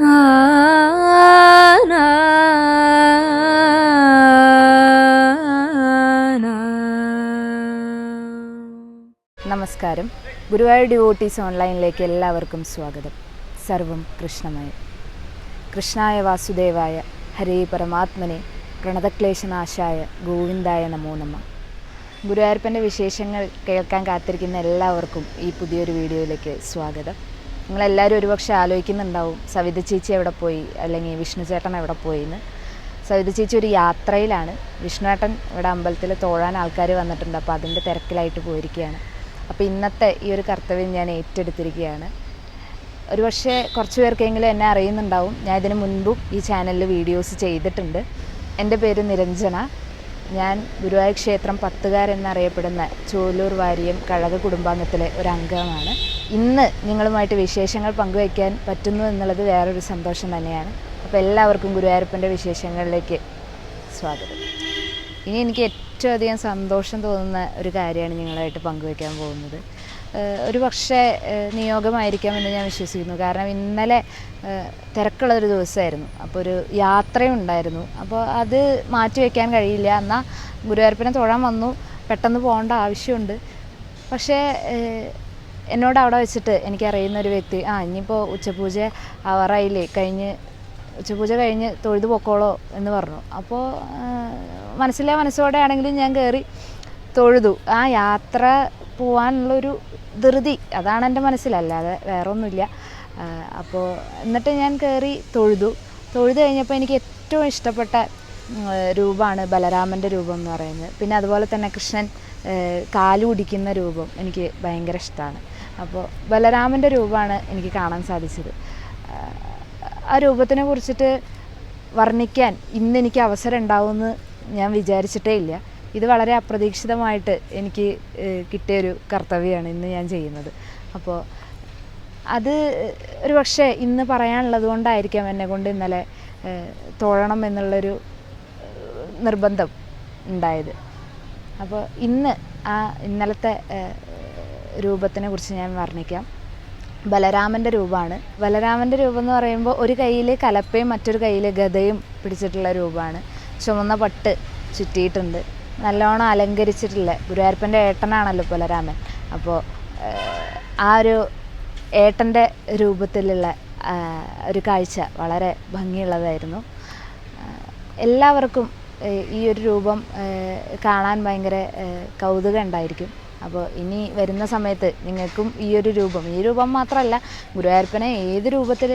നമസ്കാരം. ഗുരുവായൂർ ഡിവോട്ടീസ് ഓൺലൈനിലേക്ക് എല്ലാവർക്കും സ്വാഗതം. സർവം കൃഷ്ണമയം. കൃഷ്ണായ വാസുദേവായ ഹരേ പരമാത്മനെ പ്രണതക്ലേശനാശായ ഗോവിന്ദായ നമോ നമ. ഗുരുവായൂരപ്പന്റെ വിശേഷങ്ങൾ കേൾക്കാൻ കാത്തിരിക്കുന്ന എല്ലാവർക്കും ഈ പുതിയൊരു വീഡിയോയിലേക്ക് സ്വാഗതം. നിങ്ങളെല്ലാവരും ഒരുപക്ഷെ ആലോചിക്കുന്നുണ്ടാവും സവിത ചേച്ചി എവിടെ പോയി? അല്ലെങ്കിൽ വിഷ്ണു ചേട്ടൻ എവിടെ പോയി എന്ന്. സവിത ചേച്ചി ഒരു യാത്രയിലാണ്. വിഷ്ണുവേട്ടൻ ഇവിടെ അമ്പലത്തിൽ തോഴാൻ ആൾക്കാർ വന്നിട്ടുണ്ട്. അപ്പോൾ അതിന്റെ തിരക്കിലായിട്ട് പോയിരിക്കുകയാണ്. അപ്പോൾ ഇന്നത്തെ ഈ ഒരു കർത്തവ്യം ഞാൻ ഏറ്റെടുത്തിരിക്കുകയാണ്. ഒരുപക്ഷെ കുറച്ച് പേർക്കെങ്കിലും എന്നെ അറിയുന്നുണ്ടാവും. ഞാൻ ഇതിന് മുൻപും ഈ ചാനലിൽ വീഡിയോസ് ചെയ്തിട്ടുണ്ട്. എന്റെ പേര് നിരഞ്ജന. ഞാൻ ഗുരുവായൂർ ക്ഷേത്രം പത്തുകാർ എന്നറിയപ്പെടുന്ന ചോലൂർ വാരിയം കഴക കുടുംബാംഗത്തിലെ ഒരു അംഗമാണ്. ഇന്ന് നിങ്ങളുമായിട്ട് വിശേഷങ്ങൾ പങ്കുവയ്ക്കാൻ പറ്റുന്നു എന്നുള്ളത് വേറൊരു സന്തോഷം തന്നെയാണ്. അപ്പോൾ എല്ലാവർക്കും ഗുരുവായൂരപ്പന്റെ വിശേഷങ്ങളിലേക്ക് സ്വാഗതം. ഇനി എനിക്ക് ഏറ്റവും അധികം സന്തോഷം തോന്നുന്ന ഒരു കാര്യമാണ് നിങ്ങളായിട്ട് പങ്കുവയ്ക്കാൻ പോകുന്നത്. ഒരു പക്ഷേ നിയോഗമായിരിക്കാമെന്ന് ഞാൻ വിശ്വസിക്കുന്നു. കാരണം ഇന്നലെ തിരക്കുള്ള തിരക്കുള്ളൊരു ദിവസമായിരുന്നു. അപ്പോൾ ഒരു യാത്രയുണ്ടായിരുന്നു അപ്പോൾ അത് മാറ്റി വയ്ക്കാൻ കഴിയില്ല. എന്നാൽ ഗുരുവായൂരപ്പനെ തൊഴാൻ വന്നു. പെട്ടെന്ന് പോകേണ്ട ആവശ്യമുണ്ട്. പക്ഷേ എന്നോട് അവിടെ വെച്ചിട്ട് എനിക്കറിയുന്ന ഒരു വ്യക്തി ആ ഇനിയിപ്പോൾ ഉച്ചപൂജ ആവാറായില്ലേ? കഴിഞ്ഞ് ഉച്ചപൂജ കഴിഞ്ഞ് തൊഴുതു പൊക്കോളോ എന്ന് പറഞ്ഞു. അപ്പോൾ മനസ്സിലെ മനസ്സോടെ ആണെങ്കിലും ഞാൻ കയറി തൊഴുതു. ആ യാത്ര പോകാനുള്ളൊരു ധൃതി അതാണ് എന്റെ മനസ്സിലല്ലാതെ വേറെ ഒന്നുമില്ല അപ്പോൾ എന്നിട്ട് ഞാൻ കയറി തൊഴുതു. തൊഴുതു കഴിഞ്ഞപ്പോൾ എനിക്ക് ഏറ്റവും ഇഷ്ടപ്പെട്ട രൂപമാണ് ബലരാമന്റെ രൂപം എന്ന് പറയുന്നത്. പിന്നെ അതുപോലെ തന്നെ കൃഷ്ണൻ കാലുടിക്കുന്ന രൂപം എനിക്ക് ഭയങ്കര ഇഷ്ടമാണ്. അപ്പോൾ ബലരാമന്റെ രൂപമാണ് എനിക്ക് കാണാൻ സാധിച്ചത്. ആ രൂപത്തിനെ കുറിച്ചിട്ട് വർണിക്കാൻ ഇന്ന് എനിക്ക് അവസരം ഉണ്ടാവുമെന്ന് ഞാൻ വിചാരിച്ചിട്ടേ ഇല്ല. ഇത് വളരെ അപ്രതീക്ഷിതമായിട്ട് എനിക്ക് കിട്ടിയ കിട്ടിയൊരു കർത്തവ്യമാണ് ഇന്ന് ഞാൻ ചെയ്യുന്നത്. അപ്പോൾ അത് ഒരു പക്ഷേ ഇന്ന് പറയാനുള്ളത് കൊണ്ടായിരിക്കാം എന്നെ കൊണ്ട് ഇന്നലെ തോഴണം എന്നുള്ളൊരു നിർബന്ധം ഉണ്ടായത്. അപ്പോൾ ഇന്ന് ആ ഇന്നലത്തെ രൂപത്തിനെ കുറിച്ച് ഞാൻ വർണിക്കാം. ബലരാമന്റെ രൂപമാണ്. ബലരാമന്റെ രൂപം എന്ന് പറയുമ്പോൾ ഒരു കയ്യിൽ കലപ്പയും മറ്റൊരു കയ്യിൽ ഗതയും പിടിച്ചിട്ടുള്ള രൂപമാണ്. ചുമന്ന പട്ട് ചുറ്റിയിട്ടുണ്ട്. നല്ലോണം അലങ്കരിച്ചിട്ടില്ല ഗുരുവായൂരപ്പന്റെ ഏട്ടനാണല്ലോ ബലരാമൻ അപ്പോൾ ആ ഒരു ഏട്ടന്റെ രൂപത്തിലുള്ള ഒരു കാഴ്ച വളരെ ഭംഗിയുള്ളതായിരുന്നു. എല്ലാവർക്കും ഈ ഒരു രൂപം കാണാൻ ഭയങ്കര കൗതുകം ഉണ്ടായിരിക്കും. അപ്പോൾ ഇനി വരുന്ന സമയത്ത് നിങ്ങൾക്കും ഈ ഒരു രൂപം ഈ രൂപം മാത്രമല്ല ഗുരുവായൂരപ്പനെ ഏത് രൂപത്തിൽ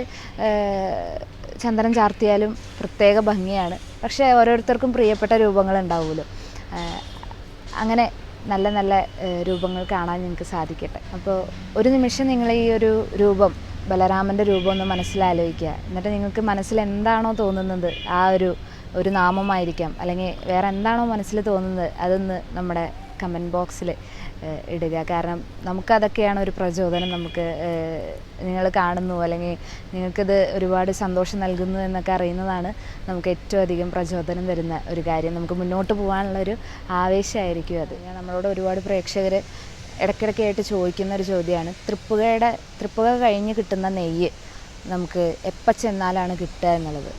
ചന്ദ്രൻ ചാർത്തിയാലും പ്രത്യേക ഭംഗിയാണ്. പക്ഷേ ഓരോരുത്തർക്കും പ്രിയപ്പെട്ട രൂപങ്ങൾ ഉണ്ടാവുമല്ലോ. അങ്ങനെ നല്ല നല്ല രൂപങ്ങൾ കാണാൻ ഞങ്ങൾക്ക് സാധിക്കട്ടെ. അപ്പോൾ ഒരു നിമിഷം നിങ്ങൾ ഈ ഒരു രൂപം ബലരാമന്റെ രൂപം ഒന്ന് മനസ്സിലാലോചിക്കുക. എന്നിട്ട് നിങ്ങൾക്ക് മനസ്സിൽ എന്താണോ തോന്നുന്നത് ആ ഒരു ഒരു നാമമായിരിക്കാം. അല്ലെങ്കിൽ വേറെ എന്താണോ മനസ്സിൽ തോന്നുന്നത് അതൊന്ന് നമ്മുടെ കമന്റ് ബോക്സിൽ ഇടുക. കാരണം നമുക്കതൊക്കെയാണ് ഒരു പ്രചോദനം നമുക്ക് നിങ്ങൾ കാണുന്നു അല്ലെങ്കിൽ നിങ്ങൾക്കിത് ഒരുപാട് സന്തോഷം നൽകുന്നു എന്നൊക്കെ അറിയുന്നതാണ് നമുക്ക് ഏറ്റവും അധികം പ്രചോദനം തരുന്ന ഒരു കാര്യം. നമുക്ക് മുന്നോട്ട് പോകാനുള്ളൊരു ആവേശമായിരിക്കും അത്. നമ്മളോട് ഒരുപാട് പ്രേക്ഷകർ ഇടയ്ക്കിടയ്ക്കായിട്ട് ചോദിക്കുന്ന ഒരു ചോദ്യമാണ്. തൃപ്പുകയുടെ തൃപ്പുക കഴിഞ്ഞ് കിട്ടുന്ന നെയ്യ് നമുക്ക് എപ്പോൾ ചെന്നാലാണ് കിട്ടുക എന്നുള്ളത്.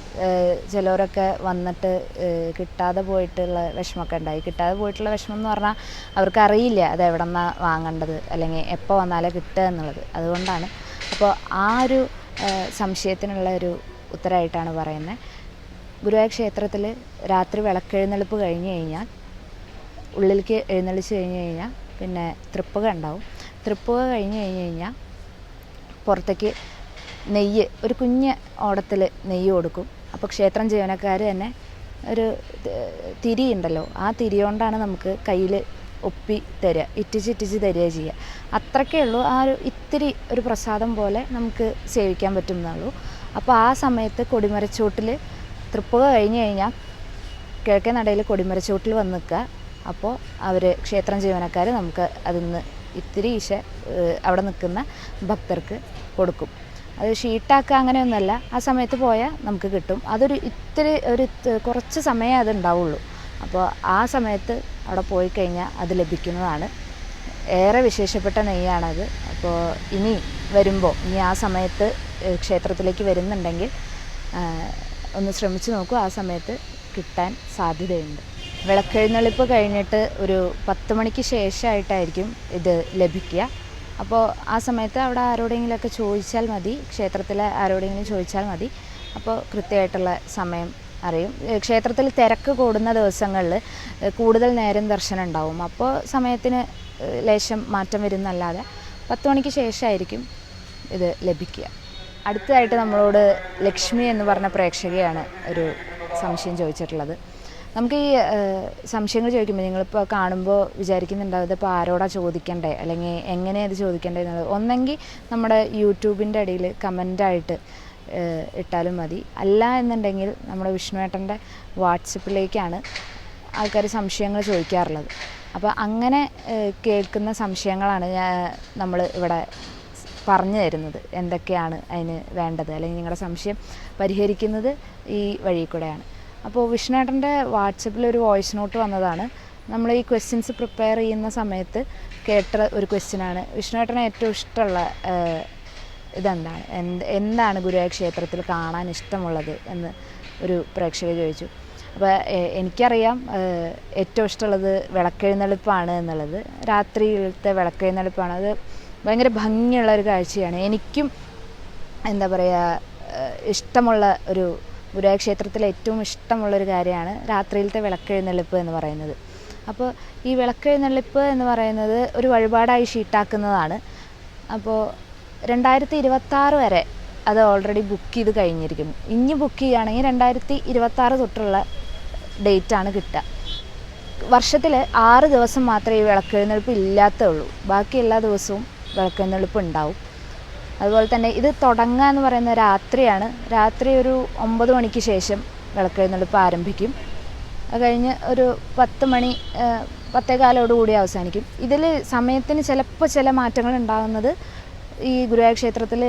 ചിലവരൊക്കെ വന്നിട്ട് കിട്ടാതെ പോയിട്ടുള്ള വിഷമമൊക്കെ ഉണ്ടായി. കിട്ടാതെ പോയിട്ടുള്ള വിഷമം എന്ന് പറഞ്ഞാൽ അവർക്ക് അറിയില്ല അത് എവിടെ നിന്നാണ് വാങ്ങേണ്ടത് അല്ലെങ്കിൽ എപ്പോൾ വന്നാലേ കിട്ടുക എന്നുള്ളത്. അതുകൊണ്ടാണ്. അപ്പോൾ ആ ഒരു സംശയത്തിനുള്ള ഒരു ഉത്തരമായിട്ടാണ് പറയുന്നത്. ഗുരുവായൂർ ക്ഷേത്രത്തിൽ രാത്രി വിളക്കെഴുന്നള്ളിപ്പ് കഴിഞ്ഞ് കഴിഞ്ഞാൽ ഉള്ളിലേക്ക് എഴുന്നള്ളിച്ച് കഴിഞ്ഞ് കഴിഞ്ഞാൽ പിന്നെ തൃപ്പുക ഉണ്ടാവും. തൃപ്പുക കഴിഞ്ഞ് കഴിഞ്ഞ് കഴിഞ്ഞാൽ പുറത്തേക്ക് നെയ്യ് ഒരു കുഞ്ഞ് ഓടത്തിൽ നെയ്യ് കൊടുക്കും. അപ്പോൾ ക്ഷേത്രം ജീവനക്കാർ തന്നെ ഒരു തിരി ഉണ്ടല്ലോ ആ തിരി കൊണ്ടാണ് നമുക്ക് കയ്യിൽ ഒപ്പി തരിക ഇറ്റിച്ച് ഇറ്റിച്ച് തരിക ചെയ്യുക. അത്രയ്ക്കേ ഉള്ളൂ. ആ ഒരു ഇത്തിരി ഒരു പ്രസാദം പോലെ നമുക്ക് സേവിക്കാൻ പറ്റുന്നുള്ളൂ അപ്പോൾ ആ സമയത്ത് കൊടിമരച്ചോട്ടിൽ തൃപ്പുക കഴിഞ്ഞ് കഴിഞ്ഞാൽ കിഴക്കേ നടയിൽ കൊടിമരച്ചോട്ടിൽ വന്ന് നിൽക്കുക. അപ്പോൾ അവർ ക്ഷേത്രം ജീവനക്കാർ നമുക്ക് അതിൽ നിന്ന് ഇത്തിരി ഈശ അവിടെ നിൽക്കുന്ന ഭക്തർക്ക് കൊടുക്കും. അത് ഷീട്ടാക്കുക അങ്ങനെയൊന്നുമല്ല. ആ സമയത്ത് പോയാൽ നമുക്ക് കിട്ടും. അതൊരു ഇത്തിരി ഒരു കുറച്ച് സമയമേ അത് ഉണ്ടാവുള്ളൂ. അപ്പോൾ ആ സമയത്ത് അവിടെ പോയി കഴിഞ്ഞാൽ അത് ലഭിക്കുന്നതാണ്. ഏറെ വിശേഷപ്പെട്ട നെയ്യാണത്. അപ്പോൾ ഇനി വരുമ്പോൾ ഇനി ആ സമയത്ത് ക്ഷേത്രത്തിലേക്ക് വരുന്നുണ്ടെങ്കിൽ ഒന്ന് ശ്രമിച്ചു നോക്കൂ. ആ സമയത്ത് കിട്ടാൻ സാധ്യതയുണ്ട്. വിളക്കെഴുന്നള്ളിപ്പ് കഴിഞ്ഞിട്ട് ഒരു പത്ത് മണിക്ക് ശേഷമായിട്ടായിരിക്കും ഇത് ലഭിക്കുക. അപ്പോൾ ആ സമയത്ത് അവിടെ ആരോടെങ്കിലുമൊക്കെ ചോദിച്ചാൽ മതി ക്ഷേത്രത്തിലെ ആരോടെങ്കിലും ചോദിച്ചാൽ മതി. അപ്പോൾ കൃത്യമായിട്ടുള്ള സമയം അറിയും. ക്ഷേത്രത്തിൽ തിരക്ക് കൂടുന്ന ദിവസങ്ങളിൽ കൂടുതൽ നേരം ദർശനം ഉണ്ടാവും. അപ്പോൾ സമയത്തിന് ലേശം മാറ്റം വരുന്നല്ലാതെ പത്ത് മണിക്ക് ശേഷമായിരിക്കും ഇത് ലഭിക്കുക. അടുത്തതായിട്ട് നമ്മളോട് ലക്ഷ്മി എന്ന് പറഞ്ഞ പ്രേക്ഷകയാണ് ഒരു സംശയം ചോദിച്ചിട്ടുള്ളത്. നമുക്ക് ഈ സംശയങ്ങൾ ചോദിക്കുമ്പോൾ നിങ്ങളിപ്പോൾ കാണുമ്പോൾ വിചാരിക്കുന്നുണ്ടാവും ഇതിപ്പോൾ ആരോടാ ചോദിക്കണ്ടേ? അല്ലെങ്കിൽ എങ്ങനെയാണ് ഇത് ചോദിക്കേണ്ടത് എന്നുള്ളത്. ഒന്നെങ്കിൽ നമ്മുടെ യൂട്യൂബിന്റെ ഇടയിൽ കമന്റായിട്ട് ഇട്ടാലും മതി. അല്ല എന്നുണ്ടെങ്കിൽ നമ്മുടെ വിഷ്ണുവേട്ടന്റെ വാട്സപ്പിലേക്കാണ് ആൾക്കാർ സംശയങ്ങൾ ചോദിക്കാറുള്ളത്. അപ്പോൾ അങ്ങനെ കേൾക്കുന്ന സംശയങ്ങളാണ് ഞാൻ നമ്മൾ ഇവിടെ പറഞ്ഞു തരുന്നത്. എന്തൊക്കെയാണ് അതിന് വേണ്ടത്? അല്ലെങ്കിൽ നിങ്ങളുടെ സംശയം പരിഹരിക്കുന്നത് ഈ വഴി കൂടെയാണ്. അപ്പോൾ വിഷ്ണേട്ടന്റെ വാട്സപ്പിൽ ഒരു വോയിസ് നോട്ട് വന്നതാണ്. നമ്മൾ ഈ ക്വസ്റ്റ്യൻസ് പ്രിപ്പയർ ചെയ്യുന്ന സമയത്ത് കേട്ട ഒരു ക്വസ്റ്റ്യനാണ് വിഷ്ണുവേട്ടന് ഏറ്റവും ഇഷ്ടമുള്ള ഇതെന്താണ്? എന്ത് എന്താണ് ഗുരുവായൂർ ക്ഷേത്രത്തിൽ കാണാൻ ഇഷ്ടമുള്ളത് എന്ന് ഒരു പ്രേക്ഷകർ ചോദിച്ചു. അപ്പോൾ എനിക്കറിയാം ഏറ്റവും ഇഷ്ടമുള്ളത് വിളക്കെഴുന്നള്ളിപ്പാണ് എന്നുള്ളത്. രാത്രിയിലത്തെ വിളക്കെഴുന്നള്ളിപ്പാണ്. അത് ഭയങ്കര ഭംഗിയുള്ള ഒരു കാഴ്ചയാണ്. എനിക്കും എന്താ പറയുക ഇഷ്ടമുള്ള ഒരു ഗുരുവായൂർ ക്ഷേത്രത്തിലെ ഏറ്റവും ഇഷ്ടമുള്ളൊരു കാര്യമാണ് രാത്രിയിലത്തെ വിളക്കെഴുന്നള്ളിപ്പ് എന്ന് പറയുന്നത്. അപ്പോൾ ഈ വിളക്കെഴുന്നള്ളിപ്പ് എന്ന് പറയുന്നത് ഒരു വഴിപാടായി ഷീട്ടാക്കുന്നതാണ് അപ്പോൾ രണ്ടായിരത്തി ഇരുപത്താറ് വരെ അത് ഓൾറെഡി ബുക്ക് ചെയ്ത് കഴിഞ്ഞിരിക്കുന്നു. ഇനി ബുക്ക് ചെയ്യുകയാണെങ്കിൽ രണ്ടായിരത്തി ഇരുപത്താറ് തൊട്ടുള്ള ഡേറ്റാണ് കിട്ടുക. വർഷത്തിൽ ആറ് ദിവസം മാത്രമേ ഈ വിളക്കെഴുന്നള്ളിപ്പ് ഇല്ലാത്തേ ഉള്ളൂ. ബാക്കി എല്ലാ ദിവസവും വിളക്കെഴുന്നള്ളിപ്പ് ഉണ്ടാവും. അതുപോലെ തന്നെ ഇത് തുടങ്ങുക എന്ന് പറയുന്ന രാത്രിയാണ്. രാത്രി ഒരു ഒമ്പത് മണിക്ക് ശേഷം വിളക്കെഴുന്നള്ളിപ്പ് ആരംഭിക്കും. അത് കഴിഞ്ഞ് ഒരു പത്ത് മണി പത്തേകാലോടുകൂടി അവസാനിക്കും. ഇതിൽ സമയത്തിന് ചിലപ്പോൾ ചില മാറ്റങ്ങൾ ഉണ്ടാകുന്നത് ഈ ഗുരുവായൂർ ക്ഷേത്രത്തിൽ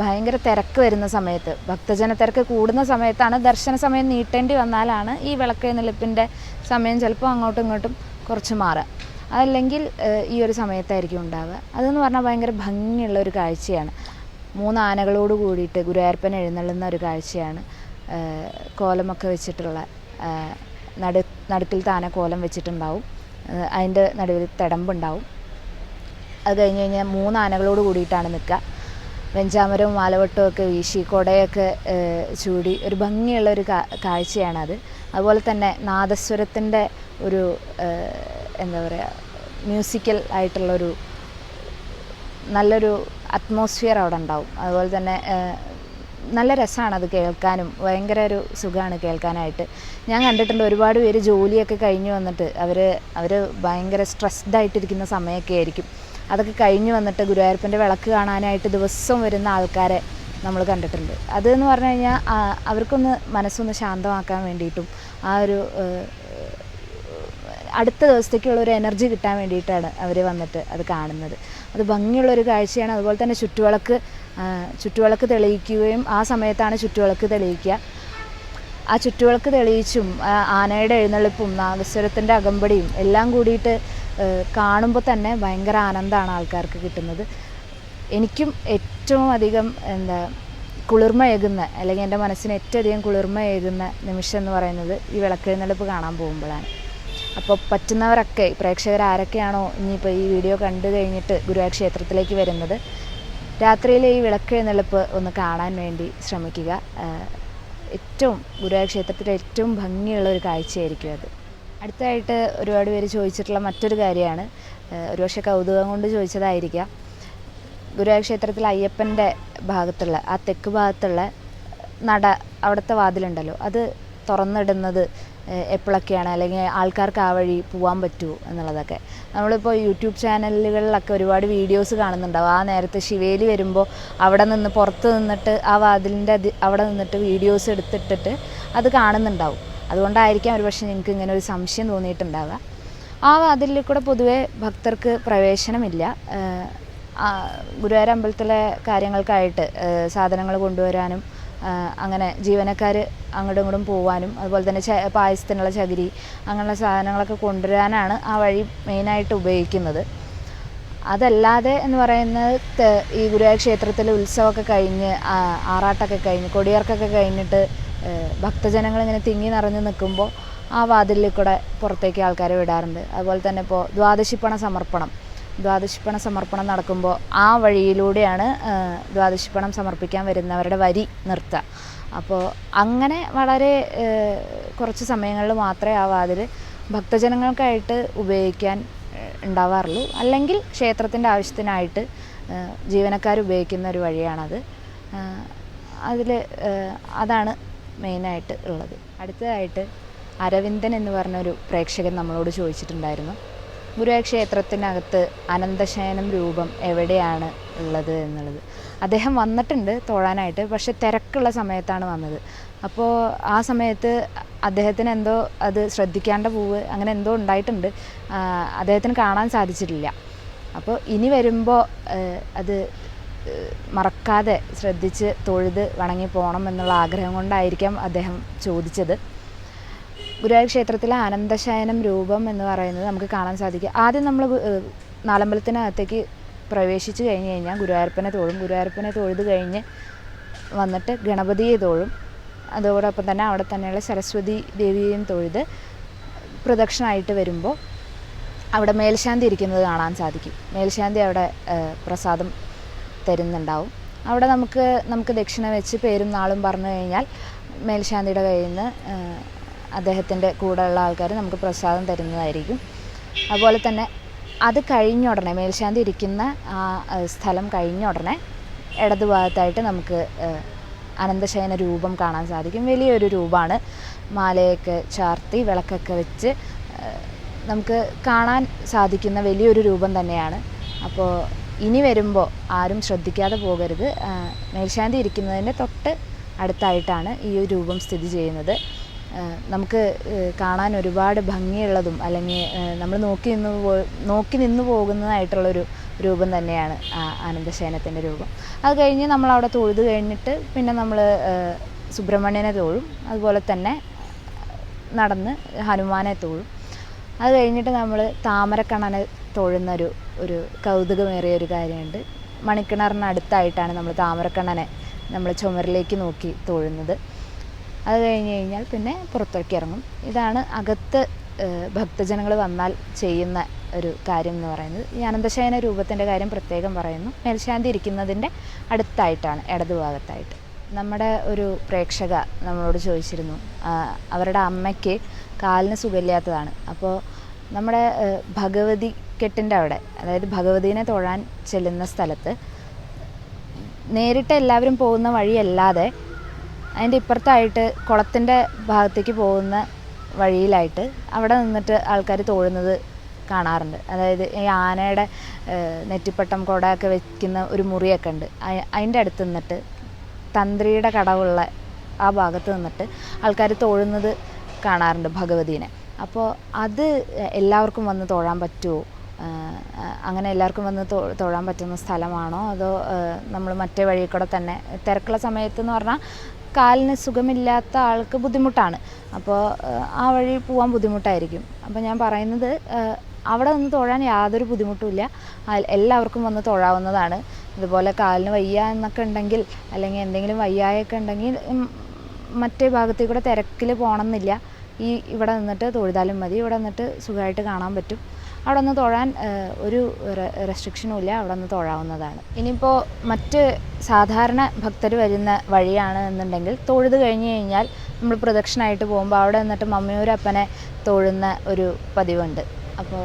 ഭയങ്കര തിരക്ക് വരുന്ന സമയത്ത്. ഭക്തജന തിരക്ക് കൂടുന്ന സമയത്താണ് ദർശന സമയം നീട്ടേണ്ടി വന്നാലാണ് ഈ വിളക്കെഴുന്നള്ളിപ്പിന്റെ സമയം ചിലപ്പോൾ അങ്ങോട്ടും ഇങ്ങോട്ടും കുറച്ച് മാറുക. അതല്ലെങ്കിൽ ഈ ഒരു സമയത്തായിരിക്കും ഉണ്ടാവുക. അതെന്ന് പറഞ്ഞാൽ ഭയങ്കര ഭംഗിയുള്ള ഒരു കാഴ്ചയാണ്. മൂന്ന് ആനകളോട് കൂടിയിട്ട് ഗുരുവായൂരപ്പൻ എഴുന്നള്ളുന്ന ഒരു കാഴ്ചയാണ്. കോലമൊക്കെ വെച്ചിട്ടുള്ള നടു നടുക്കിൽ താനെ കോലം വെച്ചിട്ടുണ്ടാവും. അതിന്റെ നടുവിൽ തിടമ്പുണ്ടാവും. അത് കഴിഞ്ഞ് കഴിഞ്ഞാൽ മൂന്ന് ആനകളോട് കൂടിയിട്ടാണ് നിൽക്കുക. വെഞ്ചാമരവും മാലവട്ടവും ഒക്കെ വീശി കുടയൊക്കെ ചൂടി ഒരു ഭംഗിയുള്ള ഒരു കാഴ്ചയാണത്. അതുപോലെ തന്നെ നാദസ്വരത്തിന്റെ ഒരു എന്താ പറയുക മ്യൂസിക്കൽ ആയിട്ടുള്ളൊരു നല്ലൊരു അറ്റ്മോസ്ഫിയർ അവിടെ ഉണ്ടാവും. അതുപോലെ തന്നെ നല്ല രസമാണ് അത് കേൾക്കാനും. ഭയങ്കര ഒരു സുഖമാണ് കേൾക്കാനായിട്ട്. ഞാൻ കണ്ടിട്ടുണ്ട് ഒരുപാട് പേര് ജോലിയൊക്കെ കഴിഞ്ഞ് വന്നിട്ട് അവർ അവർ ഭയങ്കര സ്ട്രെസ്ഡ് ആയിട്ടിരിക്കുന്ന സമയമൊക്കെ ആയിരിക്കും. അതൊക്കെ കഴിഞ്ഞ് വന്നിട്ട് ഗുരുവായൂരപ്പന്റെ വിളക്ക് കാണാനായിട്ട് ദിവസവും വരുന്ന ആൾക്കാരെ നമ്മൾ കണ്ടിട്ടുണ്ട്. അതെന്ന് പറഞ്ഞു കഴിഞ്ഞാൽ അവർക്കൊന്ന് മനസ്സൊന്ന് ശാന്തമാക്കാൻ വേണ്ടിയിട്ടും ആ ഒരു അടുത്ത ദിവസത്തേക്കുള്ള ഒരു എനർജി കിട്ടാൻ വേണ്ടിയിട്ടാണ് അവർ വന്നിട്ട് അത് കാണുന്നത്. അത് ഭംഗിയുള്ളൊരു കാഴ്ചയാണ്. അതുപോലെ തന്നെ ചുറ്റുവിളക്ക് ചുറ്റുവിളക്ക് തെളിയിക്കുകയും ആ സമയത്താണ് ചുറ്റുവിളക്ക് തെളിയിക്കുക. ആ ചുറ്റുവിളക്ക് തെളിയിച്ചും ആനയുടെ എഴുന്നള്ളിപ്പും നാഗസ്വരത്തിന്റെ അകമ്പടിയും എല്ലാം കൂടിയിട്ട് കാണുമ്പോൾ തന്നെ ഭയങ്കര ആനന്ദമാണ് ആൾക്കാർക്ക് കിട്ടുന്നത്. എനിക്കും ഏറ്റവും അധികം എന്താ കുളിർമയേകുന്ന അല്ലെങ്കിൽ എന്റെ മനസ്സിന് ഏറ്റവും അധികം കുളിർമയേകുന്ന നിമിഷം എന്ന് പറയുന്നത് ഈ വിളക്കെഴുന്നള്ളിപ്പ് കാണാൻ പോകുമ്പോഴാണ്. അപ്പോൾ പറ്റുന്നവരൊക്കെ പ്രേക്ഷകർ ആരൊക്കെയാണോ ഇനിയിപ്പോൾ ഈ വീഡിയോ കണ്ടു കഴിഞ്ഞിട്ട് ഗുരുവായൂർ ക്ഷേത്രത്തിലേക്ക് വരുന്നത്? രാത്രിയിലെ ഈ വിളക്ക് എന്നുള്ളപ്പ് ഒന്ന് കാണാൻ വേണ്ടി ശ്രമിക്കുക. ഏറ്റവും ഗുരുവായൂർ ക്ഷേത്രത്തിലെ ഏറ്റവും ഭംഗിയുള്ള ഒരു കാഴ്ചയായിരിക്കും അത്. അടുത്തായിട്ട് ഒരുപാട് പേര് ചോദിച്ചിട്ടുള്ള മറ്റൊരു കാര്യമാണ്. ഒരുപക്ഷെ കൗതുകം കൊണ്ട് ചോദിച്ചതായിരിക്കാം. ഗുരുവായൂർ ക്ഷേത്രത്തിൽ അയ്യപ്പന്റെ ഭാഗത്തുള്ള ആ തെക്ക് ഭാഗത്തുള്ള നട അവിടുത്തെ വാതിലുണ്ടല്ലോ. അത് തുറന്നിടുന്നത് എപ്പോഴൊക്കെയാണ് അല്ലെങ്കിൽ ആൾക്കാർക്ക് ആ വഴി പോകാൻ പറ്റുമോ എന്നുള്ളതൊക്കെ. നമ്മളിപ്പോൾ യൂട്യൂബ് ചാനലുകളിലൊക്കെ ഒരുപാട് വീഡിയോസ് കാണുന്നുണ്ടാവും. ആ നേരത്തെ ശിവേലി വരുമ്പോൾ അവിടെ നിന്ന് പുറത്ത് നിന്നിട്ട് ആ വാതിലിന്റെ അവിടെ നിന്നിട്ട് വീഡിയോസ് എടുത്തിട്ടിട്ട് അത് കാണുന്നുണ്ടാവും. അതുകൊണ്ടായിരിക്കാം ഒരു പക്ഷേ നിങ്ങൾക്ക് ഇങ്ങനെ ഒരു സംശയം തോന്നിയിട്ടുണ്ടാവുക. ആ വാതിലിൽ കൂടെ പൊതുവേ ഭക്തർക്ക് പ്രവേശനമില്ല. ഗുരുവായൂർ അമ്പലത്തിലെ കാര്യങ്ങൾക്കായിട്ട് സാധനങ്ങൾ കൊണ്ടുവരാനും അങ്ങനെ ജീവനക്കാർ അങ്ങോട്ടും ഇങ്ങോട്ടും പോവാനും അതുപോലെ തന്നെ പായസത്തിനുള്ള ചകിരി അങ്ങനെയുള്ള സാധനങ്ങളൊക്കെ കൊണ്ടുവരാനാണ് ആ വഴി മെയിനായിട്ട് ഉപയോഗിക്കുന്നത്. അതല്ലാതെ എന്ന് പറയുന്നത് ഈ ഗുരുവായൂർ ക്ഷേത്രത്തിൽ ഉത്സവമൊക്കെ കഴിഞ്ഞ് ആറാട്ടൊക്കെ കഴിഞ്ഞ് കൊടിയേർക്കൊക്കെ കഴിഞ്ഞിട്ട് ഭക്തജനങ്ങൾ ഇങ്ങനെ തിങ്ങി നിറഞ്ഞ് നിൽക്കുമ്പോൾ ആ വാതിലിൽ കൂടെ പുറത്തേക്ക് ആൾക്കാരെ വിടാറുണ്ട്. അതുപോലെ തന്നെ ഇപ്പോൾ ദ്വാദശിപ്പണ സമർപ്പണം. ദ്വാദശിപ്പണ സമർപ്പണം നടക്കുമ്പോൾ ആ വഴിയിലൂടെയാണ് ദ്വാദശിപ്പണം സമർപ്പിക്കാൻ വരുന്നവരുടെ വരി നിർത്തുക. അപ്പോൾ അങ്ങനെ വളരെ കുറച്ച് സമയങ്ങളിൽ മാത്രമേ ആ വാതിൽ ഭക്തജനങ്ങൾക്കായിട്ട് ഉപയോഗിക്കാൻ ഉണ്ടാവാറുള്ളൂ. അല്ലെങ്കിൽ ക്ഷേത്രത്തിന്റെ ആവശ്യത്തിനായിട്ട് ജീവനക്കാർ ഉപയോഗിക്കുന്ന ഒരു വഴിയാണത്. അതിൽ അതാണ് മെയിനായിട്ട് ഉള്ളത്. അടുത്തതായിട്ട് അരവിന്ദൻ എന്ന് പറഞ്ഞൊരു പ്രേക്ഷകൻ നമ്മളോട് ചോദിച്ചിട്ടുണ്ടായിരുന്നു. ഗുരുവായൂർ അനന്തശയനം രൂപം എവിടെയാണ് ഉള്ളത് എന്നുള്ളത്. അദ്ദേഹം വന്നിട്ടുണ്ട് തൊഴാനായിട്ട് പക്ഷെ തിരക്കുള്ള സമയത്താണ് വന്നത്. അപ്പോൾ ആ സമയത്ത് അദ്ദേഹത്തിന് എന്തോ അത് ശ്രദ്ധിക്കാണ്ട പൂവ് അങ്ങനെ എന്തോ ഉണ്ടായിട്ടുണ്ട്. അദ്ദേഹത്തിന് കാണാൻ സാധിച്ചിട്ടില്ല. അപ്പോൾ ഇനി വരുമ്പോൾ അത് മറക്കാതെ ശ്രദ്ധിച്ച് തൊഴുത് വണങ്ങി പോകണം എന്നുള്ള ആഗ്രഹം കൊണ്ടായിരിക്കാം അദ്ദേഹം ചോദിച്ചത്. ഗുരുവായൂർ ക്ഷേത്രത്തിലെ ആനന്ദശയനം രൂപം എന്ന് പറയുന്നത് നമുക്ക് കാണാൻ സാധിക്കും. ആദ്യം നമ്മൾ നാലമ്പലത്തിനകത്തേക്ക് പ്രവേശിച്ച് കഴിഞ്ഞ് കഴിഞ്ഞാൽ ഗുരുവായൂരപ്പനെ തൊഴും. ഗുരുവായൂരപ്പനെ തൊഴുത് കഴിഞ്ഞ് വന്നിട്ട് ഗണപതിയെ തൊഴും. അതോടൊപ്പം തന്നെ അവിടെ തന്നെയുള്ള സരസ്വതി ദേവിയെയും തൊഴുത് പ്രദക്ഷിണമായിട്ട് വരുമ്പോൾ അവിടെ മേൽശാന്തി ഇരിക്കുന്നത് കാണാൻ സാധിക്കും. മേൽശാന്തി അവിടെ പ്രസാദം തരുന്നുണ്ടാവും. അവിടെ നമുക്ക് നമുക്ക് ദക്ഷിണ വെച്ച് പേരും നാളും പറഞ്ഞു കഴിഞ്ഞാൽ മേൽശാന്തിയുടെ കയ്യിൽ നിന്ന് അദ്ദേഹത്തിന്റെ കൂടെയുള്ള ആൾക്കാർ നമുക്ക് പ്രസാദം തരുന്നതായിരിക്കും. അതുപോലെ തന്നെ അത് കഴിഞ്ഞ ഉടനെ മേൽശാന്തി ഇരിക്കുന്ന ആ സ്ഥലം കഴിഞ്ഞ ഉടനെ ഇടതുഭാഗത്തായിട്ട് നമുക്ക് അനന്തശയന രൂപം കാണാൻ സാധിക്കും. വലിയൊരു രൂപമാണ്. മാലയൊക്കെ ചാർത്തി വിളക്കൊക്കെ വെച്ച് നമുക്ക് കാണാൻ സാധിക്കുന്ന വലിയൊരു രൂപം തന്നെയാണ്. അപ്പോൾ ഇനി വരുമ്പോൾ ആരും ശ്രദ്ധിക്കാതെ പോകരുത്. മേൽശാന്തി ഇരിക്കുന്നതിന്റെ തൊട്ട് അടുത്തായിട്ടാണ് ഈ രൂപം സ്ഥിതി ചെയ്യുന്നത്. നമുക്ക് കാണാൻ ഒരുപാട് ഭംഗിയുള്ളതും അല്ലെങ്കിൽ നമ്മൾ നോക്കി നിന്ന് നോക്കി നിന്ന് പോകുന്നതായിട്ടുള്ളൊരു രൂപം തന്നെയാണ് ആനന്ദശയനത്തിന്റെ രൂപം. അത് കഴിഞ്ഞ് നമ്മൾ അവിടെ തൊഴുത് കഴിഞ്ഞിട്ട് പിന്നെ നമ്മൾ സുബ്രഹ്മണ്യനെ തൊഴും. അതുപോലെ തന്നെ നടന്ന് ഹനുമാനെ തൊഴും. അത് കഴിഞ്ഞിട്ട് നമ്മൾ താമരക്കണ്ണനെ തൊഴുന്നൊരു ഒരു കൗതുകമേറിയ ഒരു കാര്യമുണ്ട്. മണിക്കിണറിന് അടുത്തായിട്ടാണ് നമ്മൾ താമരക്കണ്ണനെ നമ്മൾ ചുമരിലേക്ക് നോക്കി തൊഴുന്നത്. അത് കഴിഞ്ഞ് കഴിഞ്ഞാൽ പിന്നെ പുറത്തേക്ക് ഇറങ്ങും. ഇതാണ് അകത്ത് ഭക്തജനങ്ങൾ വന്നാൽ ചെയ്യുന്ന ഒരു കാര്യം എന്ന് പറയുന്നത്. ഈ അനന്തശയന രൂപത്തിന്റെ കാര്യം പ്രത്യേകം പറയുന്നു. മേൽശാന്തി ഇരിക്കുന്നതിന്റെ അടുത്തായിട്ടാണ് ഇടതുഭാഗത്തായിട്ട്. നമ്മുടെ ഒരു പ്രേക്ഷക നമ്മളോട് ചോദിച്ചിരുന്നു അവരുടെ അമ്മയ്ക്ക് കാലിന് സുഖമില്ലാത്തതാണ്. അപ്പോൾ നമ്മുടെ ഭഗവതി കെട്ടിന്റെ അവിടെ അതായത് ഭഗവതിനെ തൊഴാൻ ചെല്ലുന്ന സ്ഥലത്ത് നേരിട്ട് എല്ലാവരും പോകുന്ന വഴിയല്ലാതെ അതിന്റെ ഇപ്പുറത്തായിട്ട് കുളത്തിന്റെ ഭാഗത്തേക്ക് പോകുന്ന വഴിയിലായിട്ട് അവിടെ നിന്നിട്ട് ആൾക്കാർ തോഴുന്നത് കാണാറുണ്ട്. അതായത് ഈ ആനയുടെ നെറ്റിപ്പട്ടം കുടയൊക്കെ വെക്കുന്ന ഒരു മുറിയൊക്കെ ഉണ്ട്. അതിന്റെ അടുത്ത് നിന്നിട്ട് തന്ത്രിയുടെ കടവുള്ള ആ ഭാഗത്ത് നിന്നിട്ട് ആൾക്കാർ തോഴുന്നത് കാണാറുണ്ട് ഭഗവതീനെ. അപ്പോൾ അത് എല്ലാവർക്കും വന്ന് തോഴാൻ പറ്റുമോ? അങ്ങനെ എല്ലാവർക്കും വന്ന് തോ തൊഴാൻ പറ്റുന്ന സ്ഥലമാണോ? അതോ നമ്മൾ മറ്റേ വഴി കൂടെ തന്നെ തിരക്കുള്ള സമയത്ത് എന്ന് പറഞ്ഞാൽ കാലിന് സുഖമില്ലാത്ത ആൾക്ക് ബുദ്ധിമുട്ടാണ്. അപ്പോൾ ആ വഴി പോകാൻ ബുദ്ധിമുട്ടായിരിക്കും. അപ്പോൾ ഞാൻ പറയുന്നത് അവിടെ നിന്ന് തൊഴാൻ യാതൊരു ബുദ്ധിമുട്ടുമില്ല എല്ലാവർക്കും വന്ന് തൊഴാവുന്നതാണ്. ഇതുപോലെ കാലിന് വയ്യ എന്നൊക്കെ ഉണ്ടെങ്കിൽ അല്ലെങ്കിൽ എന്തെങ്കിലും വയ്യായൊക്കെ ഉണ്ടെങ്കിൽ മറ്റേ ഭാഗത്തേക്ക് കൂടെ തിരക്കിൽ പോകണമെന്നില്ല. ഈ ഇവിടെ നിന്നിട്ട് തൊഴുതാലും മതി. ഇവിടെ നിന്നിട്ട് സുഖമായിട്ട് കാണാൻ പറ്റും. അവിടെ ഒന്ന് തൊഴാൻ ഒരു റെസ്ട്രിക്ഷനും ഇല്ല. അവിടെ ഒന്ന് തൊഴാവുന്നതാണ്. ഇനിയിപ്പോൾ മറ്റ് സാധാരണ ഭക്തർ വരുന്ന വഴിയാണ് എന്നുണ്ടെങ്കിൽ തൊഴുത് കഴിഞ്ഞ് കഴിഞ്ഞാൽ നമ്മൾ പ്രദക്ഷിണമായിട്ട് പോകുമ്പോൾ അവിടെ നിന്നിട്ട് മമ്മിയൂരപ്പനെ തൊഴുന്ന ഒരു പതിവുണ്ട്. അപ്പോൾ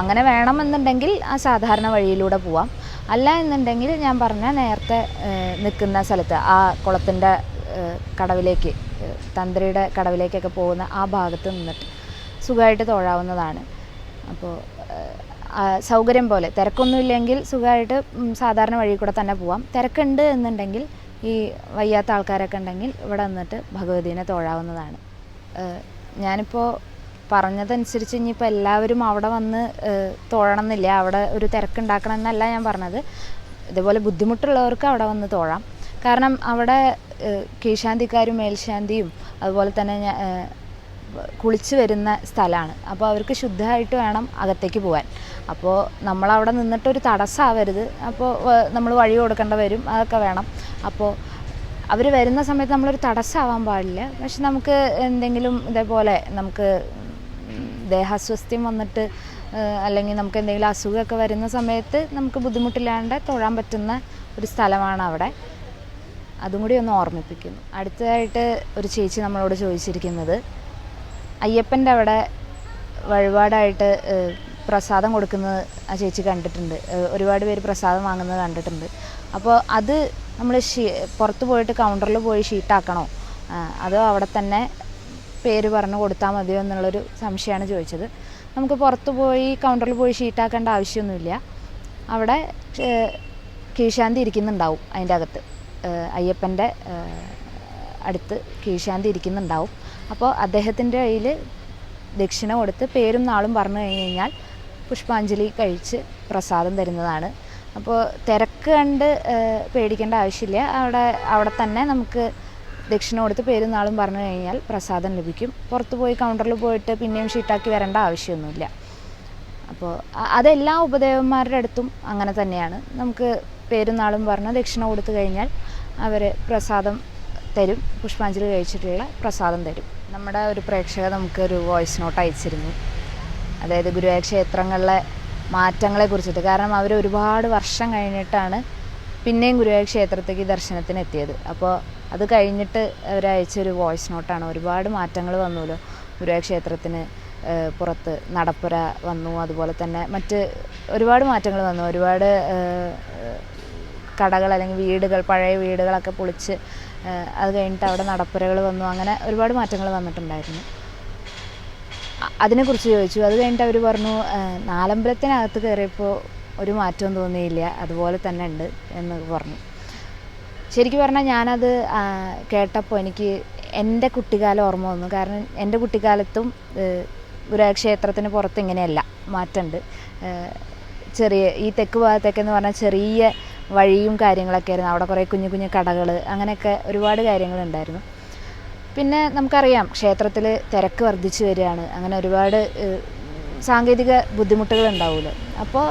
അങ്ങനെ വേണമെന്നുണ്ടെങ്കിൽ ആ സാധാരണ വഴിയിലൂടെ പോവാം. അല്ല എന്നുണ്ടെങ്കിൽ ഞാൻ പറഞ്ഞ നേരത്തെ നിൽക്കുന്ന സ്ഥലത്ത് ആ കുളത്തിന്റെ കടവിലേക്ക് തന്ത്രിയുടെ കടവിലേക്കൊക്കെ പോകുന്ന ആ ഭാഗത്ത് നിന്നിട്ട് സുഖമായിട്ട് തൊഴാവുന്നതാണ്. അപ്പോൾ സൗകര്യം പോലെ. തിരക്കൊന്നുമില്ലെങ്കിൽ സുഖമായിട്ട് സാധാരണ വഴി കൂടെ തന്നെ പോവാം. തിരക്കുണ്ട് എന്നുണ്ടെങ്കിൽ ഈ വയ്യാത്ത ആൾക്കാരൊക്കെ ഉണ്ടെങ്കിൽ ഇവിടെ നിന്നിട്ട് ഭഗവതീനെ തോഴാവുന്നതാണ്. ഞാനിപ്പോൾ പറഞ്ഞതനുസരിച്ച് ഇനിയിപ്പോൾ എല്ലാവരും അവിടെ വന്ന് തോഴണം എന്നില്ല അവിടെ ഒരു തിരക്കുണ്ടാക്കണം എന്നല്ല ഞാൻ പറഞ്ഞത്. ഇതുപോലെ ബുദ്ധിമുട്ടുള്ളവർക്ക് അവിടെ വന്ന് തോഴാം. കാരണം അവിടെ കീഴ്ശാന്തിക്കാരും മേൽശാന്തിയും അതുപോലെ തന്നെ കുളിച്ച് വരുന്ന സ്ഥലമാണ്. അപ്പോൾ അവർക്ക് ശുദ്ധമായിട്ട് വേണം അകത്തേക്ക് പോകാൻ. അപ്പോൾ നമ്മളവിടെ നിന്നിട്ടൊരു തടസ്സമാവരുത്. അപ്പോൾ നമ്മൾ വഴി കൊടുക്കേണ്ട വരും. അതൊക്കെ വേണം. അപ്പോൾ അവർ വരുന്ന സമയത്ത് നമ്മളൊരു തടസ്സമാവാൻ പാടില്ല. പക്ഷെ നമുക്ക് എന്തെങ്കിലും ഇതേപോലെ നമുക്ക് ദേഹാസ്വസ്ഥ്യം വന്നിട്ട് അല്ലെങ്കിൽ നമുക്ക് എന്തെങ്കിലും അസുഖമൊക്കെ വരുന്ന സമയത്ത് നമുക്ക് ബുദ്ധിമുട്ടില്ലാണ്ട് തൊഴാൻ പറ്റുന്ന ഒരു സ്ഥലമാണ് അവിടെ. അതും കൂടി ഒന്ന് ഓർമ്മിപ്പിക്കുന്നു. അടുത്തതായിട്ട് ഒരു ചേച്ചി നമ്മളോട് ചോദിച്ചിരിക്കുന്നത് അയ്യപ്പന്റെ അവിടെ വഴിപാടായിട്ട് പ്രസാദം കൊടുക്കുന്നത് ആ ചേച്ചി കണ്ടിട്ടുണ്ട്. ഒരുപാട് പേര് പ്രസാദം വാങ്ങുന്നത് കണ്ടിട്ടുണ്ട്. അപ്പോൾ അത് നമ്മൾ ഷീ പുറത്ത് പോയിട്ട് കൗണ്ടറിൽ പോയി ഷീട്ടാക്കണോ? അതോ അവിടെ തന്നെ പേര് പറഞ്ഞ് കൊടുത്താൽ മതിയോ എന്നുള്ളൊരു സംശയമാണ് ചോദിച്ചത്. നമുക്ക് പുറത്ത് പോയി കൗണ്ടറിൽ പോയി ഷീട്ടാക്കേണ്ട ആവശ്യമൊന്നുമില്ല. അവിടെ കീഴ്ശാന്തി ഇരിക്കുന്നുണ്ടാവും അതിന്റെ അകത്ത്. അയ്യപ്പന്റെ അടുത്ത് കീഴ്ശാന്തി ഇരിക്കുന്നുണ്ടാവും. അപ്പോൾ അദ്ദേഹത്തിന്റെ കയ്യിൽ ദക്ഷിണ കൊടുത്ത് പേരും നാളും പറഞ്ഞു കഴിഞ്ഞ് കഴിഞ്ഞാൽ പുഷ്പാഞ്ജലി കഴിച്ച് പ്രസാദം തരുന്നതാണ്. അപ്പോൾ തിരക്ക് കണ്ട് പേടിക്കേണ്ട ആവശ്യമില്ല. അവിടെ അവിടെ തന്നെ നമുക്ക് ദക്ഷിണ കൊടുത്ത് പേരും നാളും പറഞ്ഞു കഴിഞ്ഞാൽ പ്രസാദം ലഭിക്കും. പുറത്ത് പോയി കൗണ്ടറിൽ പോയിട്ട് പിന്നെയും ഷീട്ടാക്കി വരേണ്ട ആവശ്യമൊന്നുമില്ല. അപ്പോൾ അതെല്ലാ ഉപദേവന്മാരുടെ അടുത്തും അങ്ങനെ തന്നെയാണ്. നമുക്ക് പേരും നാളും പറഞ്ഞ് ദക്ഷിണ കൊടുത്തു കഴിഞ്ഞാൽ അവർ പ്രസാദം തരും പുഷ്പാഞ്ജലി കഴിച്ചിട്ടുള്ള പ്രസാദം തരും. നമ്മുടെ ഒരു പ്രേക്ഷക നമുക്കൊരു വോയിസ് നോട്ട് അയച്ചിരുന്നു. അതായത് ഗുരുവായൂർ ക്ഷേത്രങ്ങളിലെ മാറ്റങ്ങളെ കുറിച്ചിട്ട്. കാരണം അവർ ഒരുപാട് വർഷം കഴിഞ്ഞിട്ടാണ് പിന്നെയും ഗുരുവായൂർ ക്ഷേത്രത്തേക്ക് ദർശനത്തിന് എത്തിയത്. അപ്പോൾ അത് കഴിഞ്ഞിട്ട് അവർ അയച്ചൊരു വോയിസ് നോട്ടാണ് ഒരുപാട് മാറ്റങ്ങൾ വന്നുല്ലോ. ഗുരുവായൂർ ക്ഷേത്രത്തിന് പുറത്ത് നടപ്പുര വന്നു. അതുപോലെ തന്നെ മറ്റ് ഒരുപാട് മാറ്റങ്ങൾ വന്നു. ഒരുപാട് കടകൾ അല്ലെങ്കിൽ വീടുകൾ പഴയ വീടുകളൊക്കെ പൊളിച്ച് അത് കഴിഞ്ഞിട്ട് അവിടെ നടപ്പുരകൾ വന്നു. അങ്ങനെ ഒരുപാട് മാറ്റങ്ങൾ വന്നിട്ടുണ്ടായിരുന്നു. അതിനെക്കുറിച്ച് ചോദിച്ചു. അത് കഴിഞ്ഞിട്ട് അവർ പറഞ്ഞു നാലമ്പലത്തിനകത്ത് കയറിയപ്പോൾ ഒരു മാറ്റവും തോന്നിയില്ല. അതുപോലെ തന്നെ ഉണ്ട് എന്ന് പറഞ്ഞു. ശരിക്കും പറഞ്ഞാൽ ഞാനത് കേട്ടപ്പോൾ എനിക്ക് എന്റെ കുട്ടിക്കാലം ഓർമ്മ വന്നു. കാരണം എന്റെ കുട്ടിക്കാലത്തും ക്ഷേത്രത്തിന് പുറത്ത് ഇങ്ങനെയല്ല. മാറ്റമുണ്ട്. ചെറിയ ഈ തെക്ക് ഭാഗത്തേക്കെന്ന് പറഞ്ഞാൽ ചെറിയ വഴിയും കാര്യങ്ങളൊക്കെ ആയിരുന്നു. അവിടെ കുറേ കുഞ്ഞു കുഞ്ഞു കടകൾ അങ്ങനെയൊക്കെ ഒരുപാട് കാര്യങ്ങളുണ്ടായിരുന്നു. പിന്നെ നമുക്കറിയാം ക്ഷേത്രത്തിൽ തിരക്ക് വർദ്ധിച്ചു വരികയാണ്. അങ്ങനെ ഒരുപാട് സാങ്കേതിക ബുദ്ധിമുട്ടുകൾ ഉണ്ടാവുമല്ലോ അപ്പോൾ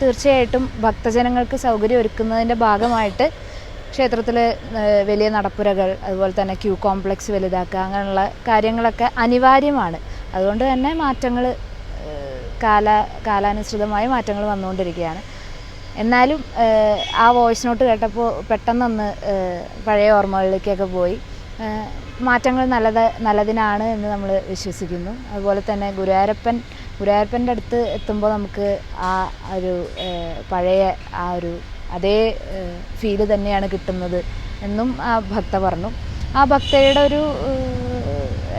തീർച്ചയായിട്ടും ഭക്തജനങ്ങൾക്ക് സൗകര്യം ഒരുക്കുന്നതിന്റെ ഭാഗമായിട്ട് ക്ഷേത്രത്തിൽ വലിയ നടപ്പുരകൾ അതുപോലെ തന്നെ ക്യൂ കോംപ്ലക്സ് വലുതാക്കുക അങ്ങനെയുള്ള കാര്യങ്ങളൊക്കെ അനിവാര്യമാണ്. അതുകൊണ്ട് തന്നെ മാറ്റങ്ങൾ കാല കാലാനുസൃതമായ മാറ്റങ്ങൾ വന്നുകൊണ്ടിരിക്കുകയാണ്. എന്നാലും ആ വോയിസ് നോട്ട് കേട്ടപ്പോൾ പെട്ടെന്നൊന്ന് പഴയ ഓർമ്മകളിലേക്കൊക്കെ പോയി. മാറ്റങ്ങൾ നല്ലത് നല്ലതിനാണ് എന്ന് നമ്മൾ വിശ്വസിക്കുന്നു. അതുപോലെ തന്നെ ഗുരുവായൂരപ്പൻ ഗുരുവായൂരപ്പന്റെ അടുത്ത് എത്തുമ്പോൾ നമുക്ക് ആ ഒരു പഴയ ആ ഒരു അതേ ഫീൽ തന്നെയാണ് കിട്ടുന്നത് എന്നും ആ ഭക്ത പറഞ്ഞു. ആ ഭക്തയുടെ ഒരു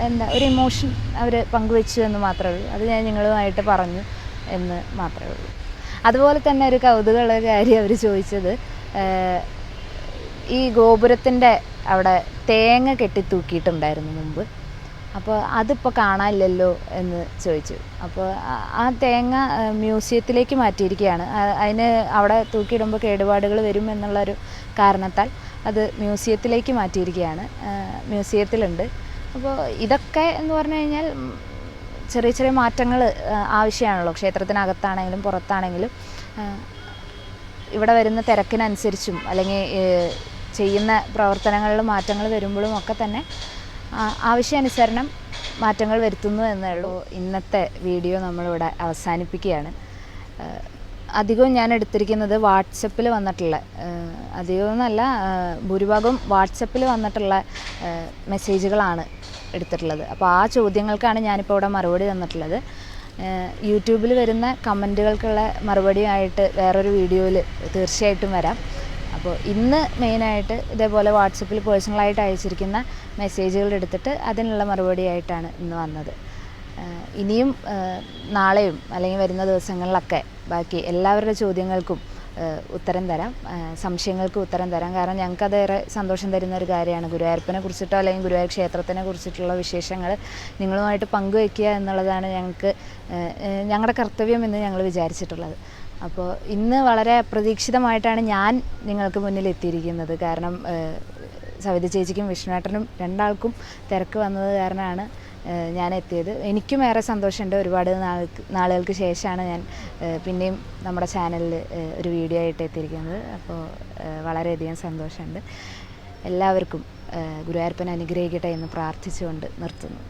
എന്താ ഒരു ഇമോഷൻ അവർ പങ്കുവെച്ചു എന്ന് മാത്രമേ ഉള്ളൂ. അത് ഞാൻ നിങ്ങളുമായിട്ട് പറഞ്ഞു എന്ന് മാത്രമേ ഉള്ളൂ. അതുപോലെ തന്നെ ഒരു കൗതുകമുള്ള കാര്യം അവർ ചോദിച്ചത് ഈ ഗോപുരത്തിന്റെ അവിടെ തേങ്ങ കെട്ടി തൂക്കിയിട്ടുണ്ടായിരുന്നു മുമ്പ്. അപ്പോൾ അതിപ്പോൾ കാണാനില്ലല്ലോ എന്ന് ചോദിച്ചു. അപ്പോൾ ആ- തേങ്ങ മ്യൂസിയത്തിലേക്ക് മാറ്റിയിരിക്കുകയാണ്. അതിന് അവിടെ തൂക്കിയിടുമ്പോൾ കേടുപാടുകൾ വരും എന്നുള്ളൊരു കാരണത്താൽ അത് മ്യൂസിയത്തിലേക്ക് മാറ്റിയിരിക്കുകയാണ്. മ്യൂസിയത്തിലുണ്ട്. അപ്പോൾ ഇതൊക്കെ എന്ന് പറഞ്ഞു കഴിഞ്ഞാൽ ചെറിയ ചെറിയ മാറ്റങ്ങൾ ആവശ്യമാണല്ലോ. ക്ഷേത്രത്തിനകത്താണെങ്കിലും പുറത്താണെങ്കിലും ഇവിടെ വരുന്ന തിരക്കിനനുസരിച്ചും അല്ലെങ്കിൽ ചെയ്യുന്ന പ്രവർത്തനങ്ങളിൽ മാറ്റങ്ങൾ വരുമ്പോഴും ഒക്കെ തന്നെ ആവശ്യാനുസരണം മാറ്റങ്ങൾ വരുത്തുന്നു എന്നേ ഉള്ളൂ. ഇന്നത്തെ വീഡിയോ നമ്മളിവിടെ അവസാനിപ്പിക്കുകയാണ്. അധികവും ഞാൻ എടുത്തിരിക്കുന്നത് വാട്സപ്പിൽ വന്നിട്ടുള്ള അധികവും എന്നല്ല ഭൂരിഭാഗം വാട്സപ്പിൽ വന്നിട്ടുള്ള മെസ്സേജുകളാണ് എടുത്തിട്ടുള്ളത്. അപ്പോൾ ആ ചോദ്യങ്ങൾക്കാണ് ഞാനിപ്പോൾ ഇവിടെ മറുപടി തന്നിട്ടുള്ളത്. യൂട്യൂബിൽ വരുന്ന കമന്റുകൾക്കുള്ള മറുപടിയായിട്ട് വേറൊരു വീഡിയോയിൽ തീർച്ചയായിട്ടും വരാം. അപ്പോൾ ഇന്ന് മെയിനായിട്ട് ഇതേപോലെ വാട്സപ്പിൽ പേഴ്സണലായിട്ട് അയച്ചിരിക്കുന്ന മെസ്സേജുകൾ എടുത്തിട്ട് അതിനുള്ള മറുപടിയായിട്ടാണ് ഇന്ന് വന്നത്. ഇനിയും നാളെയും അല്ലെങ്കിൽ വരുന്ന ദിവസങ്ങളിലൊക്കെ ബാക്കി എല്ലാവരുടെ ചോദ്യങ്ങൾക്കും ഉത്തരം തരാം. സംശയങ്ങൾക്കും ഉത്തരം തരാം. കാരണം ഞങ്ങൾക്ക് ഏറെ സന്തോഷം തരുന്ന ഒരു കാര്യമാണ്. ഗുരുവായൂരപ്പനെ കുറിച്ചിട്ടോ അല്ലെങ്കിൽ ഗുരുവായൂർ ക്ഷേത്രത്തിനെ കുറിച്ചിട്ടുള്ള വിശേഷങ്ങൾ നിങ്ങളുമായിട്ട് പങ്കുവയ്ക്കുക എന്നുള്ളതാണ് ഞങ്ങൾക്ക് ഞങ്ങളുടെ കർത്തവ്യം എന്ന് ഞങ്ങൾ വിചാരിച്ചിട്ടുള്ളത്. അപ്പോൾ ഇന്ന് വളരെ അപ്രതീക്ഷിതമായിട്ടാണ് ഞാൻ നിങ്ങൾക്ക് മുന്നിൽ എത്തിയിരിക്കുന്നത്. കാരണം സവിത ചേച്ചിക്കും വിഷ്ണുവേട്ടനും രണ്ടാൾക്കും തിരക്ക് വന്നത് കാരണമാണ് ഞാൻ എത്തിയത് എനിക്കും ഏറെ സന്തോഷമുണ്ട്. ഒരുപാട് നാളുകൾക്ക് ശേഷമാണ് ഞാൻ പിന്നെയും നമ്മുടെ ചാനലിൽ ഒരു വീഡിയോ ആയിട്ട് എത്തിയിരിക്കുന്നത്. അപ്പോൾ വളരെയധികം സന്തോഷമുണ്ട്. എല്ലാവർക്കും ഗുരുവായൂരപ്പൻ അനുഗ്രഹിക്കട്ടെ എന്ന് പ്രാർത്ഥിച്ചുകൊണ്ട് നിർത്തുന്നു.